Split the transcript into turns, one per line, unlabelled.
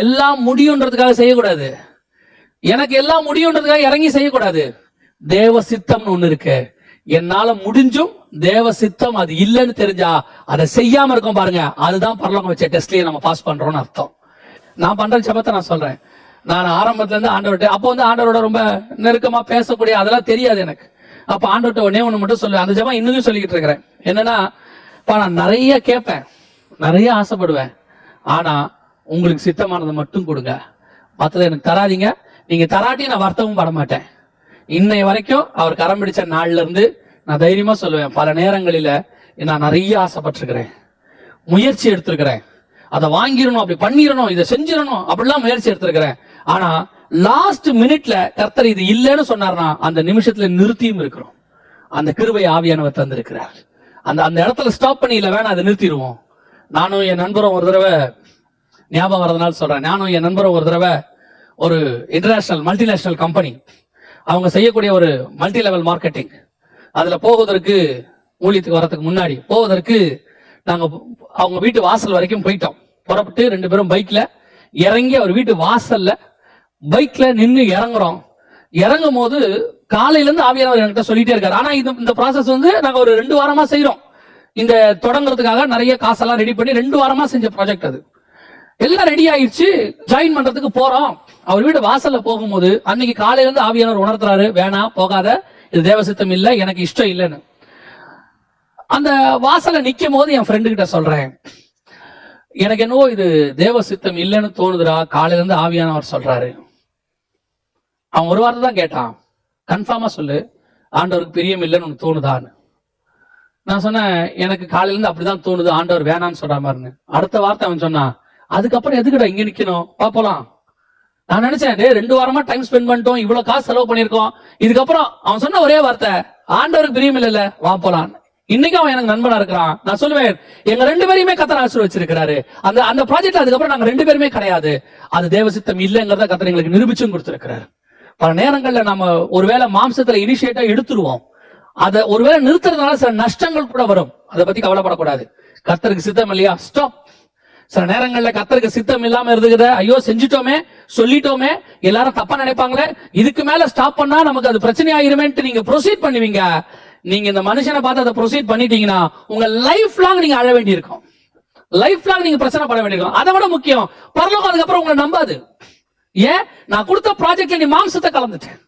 எல்லாம் முடியுன்றதுக்காக செய்யக்கூடாது. எனக்கு எல்லாம் முடியுன்றதுக்காக இறங்கி செய்யக்கூடாது. தேவ சித்தம்னு ஒண்ணு இருக்கு. என்னால முடிஞ்சும் தேவ சித்தம் அது இல்லைன்னு தெரிஞ்சா அதை செய்யாம இருக்கோம் பாருங்க. அதுதான் பரலோகம் வச்ச டெஸ்ட்லயே நம்ம பாஸ் பண்றோம்னு அர்த்தம். நான் பண்ற ஜபத்தை நான் சொல்றேன். நான் ஆரம்பத்துல இருந்து ஆண்டவர்கிட்ட அப்போ வந்து ஆண்டவரோட ரொம்ப நெருக்கமா பேசக்கூடிய அதெல்லாம் தெரியாது எனக்கு. அப்ப ஆண்டவர்கிட்ட ஒன்னே ஒண்ணு மட்டும் சொல்லுவேன் அந்த ஜபம் இன்னும் சொல்லிக்கிட்டு இருக்கிறேன். என்னன்னா இப்ப நான் நிறைய கேட்பேன். நிறைய ஆசைப்படுவேன். ஆனா உங்களுக்கு சித்தமானதை மட்டும் கொடுங்க. மற்றதை எனக்கு தராதீங்க. நீங்க தராட்டி நான் வருத்தமும் பட மாட்டேன் இன்னை வரைக்கும் அவர் கரம் பிடிச்ச நாள்ல இருந்து நான் தைரியமா சொல்லுவேன். பல நேரங்களில நான் நிறைய ஆசைப்பட்டிருக்கிறேன். முயற்சி எடுத்திருக்கிறேன். அதை வாங்கிடணும் அப்படி பண்ணிடணும் இதை செஞ்சிடணும் அப்படிலாம் முயற்சி எடுத்திருக்கிறேன். ஆனா லாஸ்ட் மினிட்ல கர்த்தர் இது இல்லைன்னு சொன்னார்னா அந்த நிமிஷத்துல நிறுத்தியும் இருக்கிறோம். அந்த கிருவை ஆவியானவர் தந்திருக்கிறார். அந்த அந்த இடத்துல ஸ்டாப் பண்ணி இல்லை வேணாம் அதை நிறுத்திடுவோம். நானும் என் நண்பரும் ஒரு தடவை ஞாபகம் வரதுனால சொல்றேன். நானும் என் நண்பரும் ஒரு தடவை ஒரு இன்டர்நேஷனல் மல்டிநேஷனல் கம்பெனி அவங்க செய்யக்கூடிய ஒரு மல்டி லெவல் மார்க்கெட்டிங் அதில் போவதற்கு ஊழியத்துக்கு வரதுக்கு முன்னாடி போவதற்கு நாங்கள் அவங்க வீட்டு வாசல் வரைக்கும் போயிட்டோம். புறப்பட்டு ரெண்டு பேரும் பைக்கில் இறங்கி அவர் வீட்டு வாசலில் பைக்கில் நின்று இறங்குறோம். இறங்கும் போது காலையிலேருந்து ஆவியானவர் என்கிட்ட சொல்லிட்டே இருக்காரு. ஆனால் இந்த இந்த ப்ராசஸ் வந்து நாங்கள் ஒரு ரெண்டு வாரமாக செய்கிறோம் இந்த தொடங்குறதுக்காக நிறைய காசெல்லாம் ரெடி பண்ணி ரெண்டு வாரமாக செஞ்ச ப்ராஜெக்ட் அது. எல்லாம் ரெடி ஆயிடுச்சு. ஜாயின் பண்றதுக்கு போறோம். அவர் வீடு வாசல்ல போகும்போது அன்னைக்கு காலையில இருந்து ஆவியானவர் உணர்த்துறாரு வேணாம் போகாத. இது தேவசித்தம் இல்ல எனக்கு இஷ்டம் இல்லைன்னு. அந்த வாசல்ல நிக்கும் போது என் ஃப்ரெண்டு கிட்ட சொல்றேன். எனக்கு என்னவோ இது தேவ சித்தம் இல்லைன்னு தோணுதுடா காலையில இருந்து ஆவியானவர் சொல்றாரு. அவன் ஒரு வார்த்தை தான் கேட்டான். கன்ஃபார்மா சொல்லு. ஆண்டவருக்கு பிரியம் இல்லைன்னு உனக்கு தோணுதான்னு. நான் சொன்னேன் எனக்கு காலையில இருந்து அப்படிதான் தோணுது. ஆண்டவர் வேணாம்னு சொல்ற மாதிரின்னு. அடுத்த வார்த்தை அவன் சொன்னான் அதுக்கப்புறம் எதுக்குடா இங்க நிக்கணும்? பாப்பலாம் நான் நினைச்சேன் டே ரெண்டு வாரமா டைம் ஸ்பெண்ட் பண்ணிட்டோம் இவ்வளவு காசு செலவு பண்ணிருக்கோம் இதுக்கப்புறம் அவன் சொன்ன ஒரே வார்த்தை ஆண்டவருக்கு பிரியம் இல்ல வா போலாம். இன்னைக்கு அவன் எனக்கு நண்பனா இருக்கிறான். நான் சொல்லுவேன் எங்க ரெண்டு பேருமே கத்தர் ஆசீர்வச்சிருக்கிறாரு. அந்த அந்த ப்ராஜெக்ட் அதுக்கப்புறம் நாங்க ரெண்டு பேருமே கிடையாது. அது தேவசித்தம் இல்லைங்கிறத கத்தர் எங்களுக்கு நிரூபிச்சும் கொடுத்திருக்கிறாரு. பல நேரங்கள்ல நம்ம ஒருவேளை மாம்சத்துல இனிஷியேட்டா எடுத்துருவோம் அதை ஒருவேளை நிறுத்துறதுனால சில நஷ்டங்கள் கூட வரும். அதை பத்தி கவலைப்படக்கூடாது. கத்தருக்கு சித்தம் இல்லையா? ஸ்டாப் சில நேரங்கள்ல கத்தருக்கு சித்தம் இல்லாம இருக்குது ஐயோ செஞ்சிட்டோமே சொல்லிட்டோமே. எல்லாரும் தப்பா நினைப்பாங்களே. இதுக்கு மேல ஸ்டாப் பண்ணா நமக்கு அது பிரச்சனை ஆயிருமேன்ட்டு நீங்க ப்ரொசீட் பண்ணுவீங்க. நீங்க இந்த மனுஷனை பார்த்து அதை ப்ரொசீட் பண்ணிட்டீங்கன்னா உங்க லைஃப் லாங் நீங்க அழ வேண்டியிருக்கும். லைஃப் லாங் நீங்க பிரச்சனை பட வேண்டியிருக்கும். அதை விட முக்கியம் பரலோகம் அதுக்கப்புறம் உங்களை நம்பாது. ஏன்? நான் கொடுத்த ப்ராஜெக்ட்ல நீ மாம்சத்தை கலந்துட்டேன்.